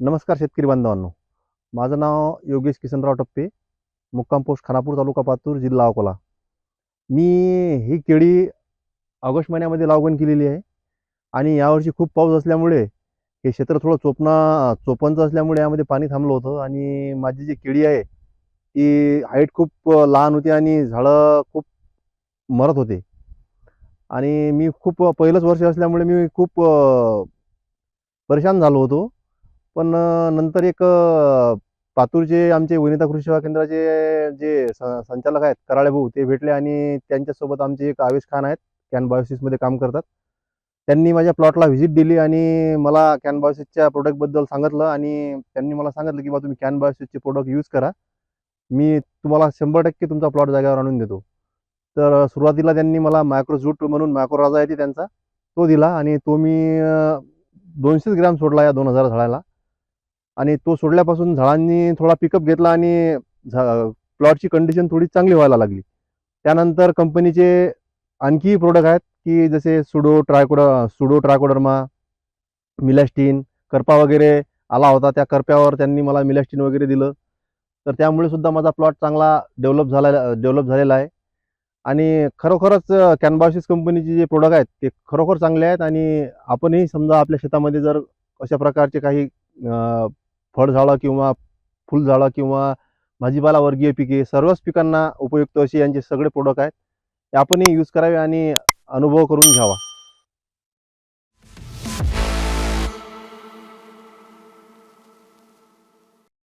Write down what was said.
नमस्कार शेतकरी बांधवांनो. माझं नाव योगेश किसनराव टप्पे मुक्काम पोस्ट खानापूर तालुका पातूर जिल्हा अकोला. मी ही केळी ऑगस्ट महिन्यामध्ये लागवण केलेली आहे आणि यावर्षी खूप पाऊस असल्यामुळे हे क्षेत्र थोडं चोपणा चोपणचं असल्यामुळे यामध्ये पाणी थांबलं होतं आणि माझी जी केळी आहे ती हाईट खूप लहान होती आणि झाडं खूप मरत होते. आणि मी खूप पहिलंच वर्ष असल्यामुळे मी खूप परेशान झालो होतो. पण नंतर एक पातूरचे आमचे वनिता कृषी सेवा केंद्राचे जे संचालक आहेत कराळे भाऊ ते भेटले आणि त्यांच्यासोबत आमचे एक आवेश खान आहेत कॅन बायोसिसमध्ये काम करतात. त्यांनी माझ्या प्लॉटला व्हिजिट दिली आणि मला कॅन बायोसिसच्या प्रोडक्टबद्दल सांगितलं आणि त्यांनी मला सांगितलं की बा तुम्ही कॅन बायोसिसचे प्रोडक्ट यूज करा. मी तुम्हाला शंभर टक्के तुमचा प्लॉट जागेवर आणून देतो. तर सुरुवातीला त्यांनी मला मायक्रोजूट म्हणून मायक्रो राजा येते त्यांचा तो दिला आणि तो मी दोनशेच ग्रॅम सोडला या दोन हजार झाडाला. आणि तो सोडल्यापासून झाडांनी थोडा पिकअप घेतला आणि झा प्लॉटची कंडिशन थोडी चांगली व्हायला लागली. त्यानंतर कंपनीचे आणखी प्रोडक्ट आहेत की जसे सुडो ट्रायकोड सुडो ट्रायकोडर्मा मिलॅस्टीन करपा वगैरे आला होता. त्या करप्यावर त्यांनी मला मिलॅस्टीन वगैरे दिलं. तर त्यामुळे सुद्धा माझा प्लॉट चांगला डेव्हलप झाला डेव्हलप झालेला आहे. आणि खरोखरच कॅनबासिस कंपनीचे जे प्रोडक्ट आहेत ते खरोखर चांगले आहेत. आणि आपणही समजा आपल्या शेतामध्ये जर अशा प्रकारचे काही फळझाडं किंवा फुलझाडं किंवा भाजीपाला वर्गीय पिके सर्वच पिकांना उपयुक्त असे यांचे सगळे प्रोडक्ट आहेत. ते आपणही यूज करावे आणि अनुभव करून घ्यावा.